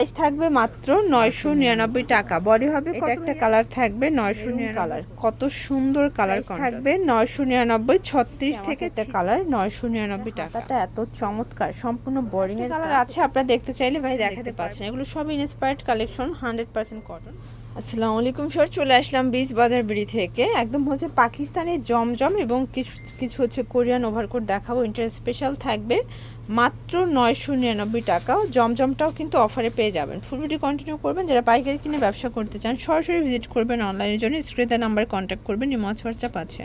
Price থাকবে মাত্র নয়শো নিরানব্বই টাকা। বডি হবে একটা কালার থাকবে নয়শো কালার কত সুন্দর কালার থাকবে নয়শো নিরানব্বই ছত্রিশ থেকে একটা কালার নয়শো নিরানব্বই টাকাটা এত চমৎকার সম্পূর্ণ বোরিং এর কালার আছে আপনারা দেখতে চাইলে ভাই দেখাতে পাচ্ছেন। এগুলো সব inspired collection hundred percent cotton আসসালামু আলাইকুম স্যার, চলে আসলাম বীজ বাজার বিড়ি থেকে। একদম হচ্ছে পাকিস্তানের জমজম এবং কিছু কিছু হচ্ছে কোরিয়ান ওভারকোট দেখাবো। ইন্টার স্পেশাল থাকবে মাত্র নয়শো নিরানব্বই টাকাও জমজমটাও কিন্তু অফারে পেয়ে যাবেন। ফুল ভিডিও কন্টিনিউ করবেন। যারা পাইকারি কিনে ব্যবসা করতে চান, সরাসরি ভিজিট করবেন অনলাইনের জন্য। স্ক্রিনে নাম্বার কন্ট্যাক্ট করবেন ইমজ হোয়াটসঅ্যাপ আছে।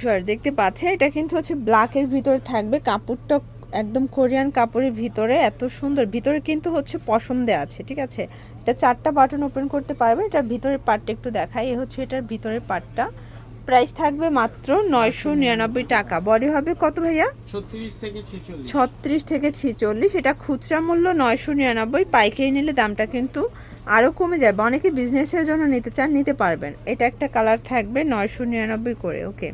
স্যার দেখতে পাচ্ছেন, এটা কিন্তু হচ্ছে ব্ল্যাকের ভিতর থাকবে। কাপড়টা একদম কোরিয়ান কাপড়ের ভিতরে এত সুন্দর। ভিতরে কিন্তু হচ্ছে পশম দেওয়া আছে ঠিক আছে? এটা চারটা বাটন ওপেন করতে পারবে এটার ভিতরের পার্টটা একটু দেখাই। এ হচ্ছে এটার ভিতরের পার্টটা প্রাইস থাকবে মাত্র নয়শো নিরানব্বই টাকা। বডি হবে কত ভাইয়া? ছত্রিশ থেকে ছেচল্লিশ। এটা খুচরা মূল্য নয়শো নিরানব্বই। পাইকারি নিলে দামটা কিন্তু আরও কমে যাবে। অনেকে বিজনেসের জন্য নিতে চান নিতে পারবেন। এটা একটা কালার থাকবে নয়শো নিরানব্বই করে ওকে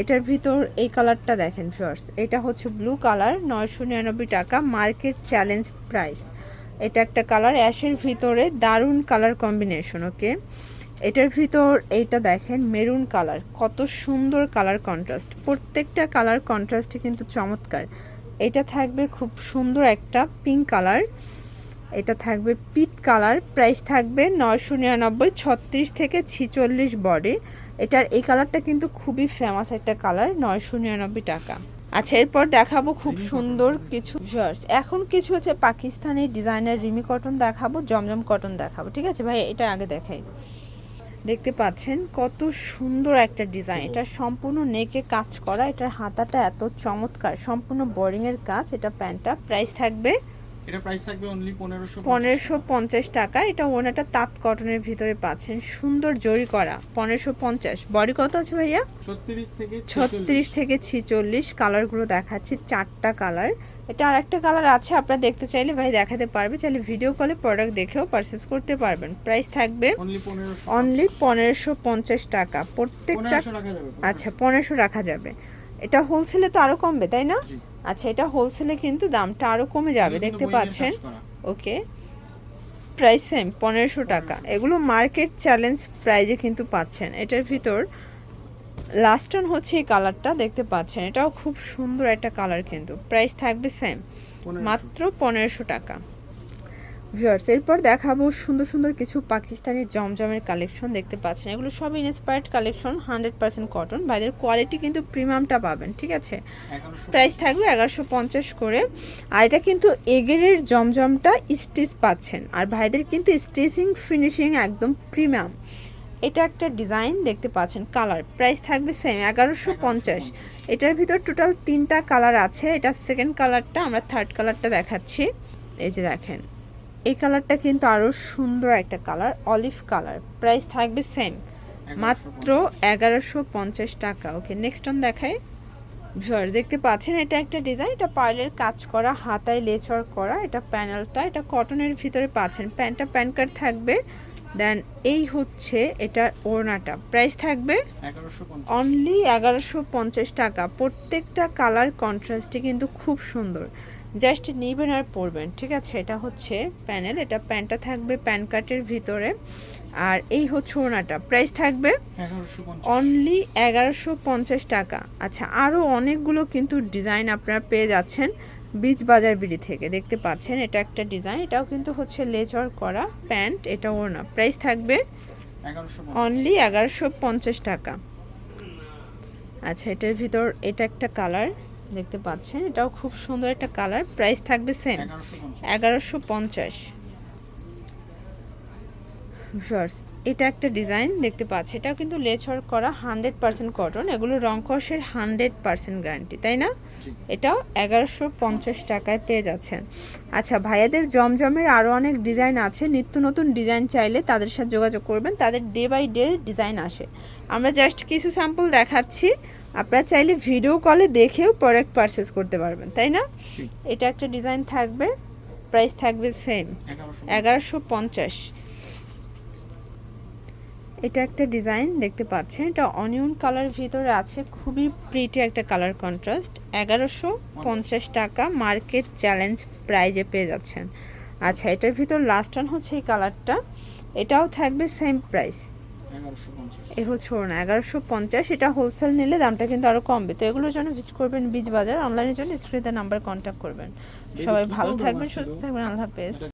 এটার ভিতর এই কালারটা দেখেন ফার্স এটা হচ্ছে ব্লু কালার নয়শো নিরানব্বই টাকা মার্কেট চ্যালেঞ্জ প্রাইস এটা একটা কালার অ্যাশের ভিতরে দারুণ কালার কম্বিনেশন ওকে এটার ভিতর এইটা দেখেন মেরুন কালার কত সুন্দর কালার কন্ট্রাস্ট প্রত্যেকটা কালার কন্ট্রাস্টে কিন্তু চমৎকার। এটা থাকবে খুব সুন্দর একটা পিঙ্ক কালার এটা থাকবে পিট কালার প্রাইস থাকবে নয়শো নিরানব্বই, ছত্রিশ থেকে ছিচল্লিশ বডি এটার এই কালারটা কিন্তু খুবই ফেমাস একটা কালার নয়শো নিরানব্বই টাকা। আচ্ছা এরপর দেখাবো খুব সুন্দর কিছু শার্টস এখন কিছু হচ্ছে পাকিস্তানি ডিজাইনার রিমি কটন দেখাবো জমজম কটন দেখাবো ঠিক আছে? ভাই এটা আগে দেখাই। দেখতে পাচ্ছেন কত সুন্দর একটা ডিজাইন এটা সম্পূর্ণ নেকে কাজ করা এটার হাতাটা এত চমৎকার সম্পূর্ণ বোরিং এর কাজ এটা প্যান্টটা প্রাইস থাকবে এটা প্রাইস থাকবে অনলি পনেরোশো পনেরোশো পঞ্চাশ টাকা। এটা ওনাটা তাঁত কটনের ভিতরে পাচ্ছেন। সুন্দর জরি করা। পনেরোশো পঞ্চাশ। বডি কত আছে ভাইয়া? ছত্রিশ থেকে ছত্রিশ থেকে ছিচল্লিশ। কালারগুলো দেখাচ্ছি। চারটা কালার এটা আর একটা কালার আছে আপনারা দেখতে চাইলে ভাই দেখাতে পারবে। চাইলে ভিডিও কলে প্রোডাক্ট দেখেও পারচেস করতে পারবেন। প্রাইস থাকবে অনলি পনেরোশো পঞ্চাশ। টাকা। প্রত্যেকটা পনেরোশো রাখা যাবে আচ্ছা পনেরোশো রাখা যাবে। এটা হোলসেলে তো আরও কমবে তাই না? আচ্ছা এটা হোলসেলে কিন্তু দামটা আরও কমে যাবে দেখতে পাচ্ছেন। ওকে। প্রাইস সেম পনেরোশো টাকা। এগুলো মার্কেট চ্যালেঞ্জ প্রাইজে কিন্তু পাচ্ছেন। এটার ভিতর লাস্ট অন হচ্ছে এই কালারটা দেখতে পাচ্ছেন। এটাও খুব সুন্দর একটা কালার কিন্তু। প্রাইস থাকবে সেম মাত্র পনেরোশো টাকা। ভিউয়ার্স এরপর দেখাবো সুন্দর সুন্দর কিছু পাকিস্তানি জমজমের কালেকশন দেখতে পাচ্ছেন। এগুলো সব inspired collection hundred percent cotton ভাইদের কোয়ালিটি কিন্তু প্রিমিয়ামটা পাবেন ঠিক আছে? প্রাইস থাকবে এগারোশো পঞ্চাশ করে। আর এটা কিন্তু এগেরের জমজমটা স্টিচ পাচ্ছেন। আর ভাইদের কিন্তু স্টিচিং ফিনিশিং একদম প্রিমিয়াম এটা একটা ডিজাইন দেখতে পাচ্ছেন কালার প্রাইস থাকবে সেম এগারোশো পঞ্চাশ। এটার ভিতর টোটাল তিনটা কালার আছে। এটা সেকেন্ড কালারটা আমরা থার্ড কালারটা দেখাচ্ছি। এই যে দেখেন। এই কালারটা কিন্তু আরও সুন্দর একটা কালার অলিভ কালার। প্রাইস থাকবে সেম। মাত্র এগারোশো পঞ্চাশ টাকা। ওকে নেক্সট অন দেখায় ভিউয়ার দেখতে পাচ্ছেন এটা একটা ডিজাইন এটা পার্লের কাজ করা হাতায় লেচর করা এটা প্যানেলটা এটা কটনের ভিতরে পাচ্ছেন। প্যান্টটা প্যান কার্ড থাকবে। দেন এই হচ্ছে এটা ওড়নাটা। প্রাইস থাকবে অনলি এগারোশো পঞ্চাশ টাকা। প্রত্যেকটা কালার কন্ট্রাস্টে কিন্তু খুব সুন্দর। জাস্ট নিবেন আর পরবেন ঠিক আছে? এটা হচ্ছে প্যানেল এটা প্যান্টটা থাকবে প্যান কার্টের ভিতরে। আর এই হচ্ছে ওনাটা প্রাইস থাকবে অনলি এগারোশো পঞ্চাশ টাকা। আচ্ছা আরও অনেকগুলো কিন্তু ডিজাইন আপনারা পেয়ে যাচ্ছেন বীজ বাজার বিড়ি থেকে দেখতে পাচ্ছেন? এটা একটা ডিজাইন এটাও কিন্তু হচ্ছে লেজার করা প্যান্ট এটা ওড়না প্রাইস থাকবে অনলি এগারোশো পঞ্চাশ টাকা। আচ্ছা এটার ভিতর এটা একটা কালার দেখতে পাচ্ছেন এটাও খুব সুন্দর একটা কালার প্রাইস থাকবে সেম এগারোশো পঞ্চাশ। ভিউয়ার্স এটা একটা ডিজাইন দেখতে পাচ্ছি। এটাও কিন্তু লেচর করা হান্ড্রেড পার্সেন্ট কটন এগুলো রংকসের হান্ড্রেড পার্সেন্ট গ্যারান্টি তাই না? এটাও এগারোশো পঞ্চাশ টাকায় পেয়ে যাচ্ছেন। আচ্ছা ভাইয়াদের জমজমের আরও অনেক ডিজাইন আছে। নিত্য নতুন ডিজাইন চাইলে তাদের সাথে যোগাযোগ করবেন। তাদের ডে বাই ডে ডিজাইন আসে। আমরা জাস্ট কিছু স্যাম্পল দেখাচ্ছি। আপনারা চাইলে ভিডিও কলে দেখেও প্রোডাক্ট পারচেস করতে পারবেন তাই না? এটা একটা ডিজাইন থাকবে। প্রাইস থাকবে সেম এগারোশো পঞ্চাশ। এটা একটা ডিজাইন দেখতে পাচ্ছেন। এটা অনিয়ন কালার ভিতরে আছে খুবই প্রিটি একটা কালার কন্ট্রাস্ট এগারোশো পঞ্চাশ টাকা মার্কেট চ্যালেঞ্জ প্রাইজে পেয়ে যাচ্ছেন। আচ্ছা এটার ভিতর লাস্ট ওয়ান হচ্ছে এই কালারটা। এটাও থাকবে সেম প্রাইস এ হচ্ছে ওড়না এগারোশো পঞ্চাশ। এটা হোলসেল নিলে দামটা কিন্তু আরও কমবে। তো এগুলোর জন্য ভিজিট করবেন বীজ বাজার অনলাইনের জন্য স্ক্রিনে নাম্বার কন্ট্যাক্ট করবেন। সবাই ভালো থাকবেন সুস্থ থাকবেন। আল্লাহ হাফেজ।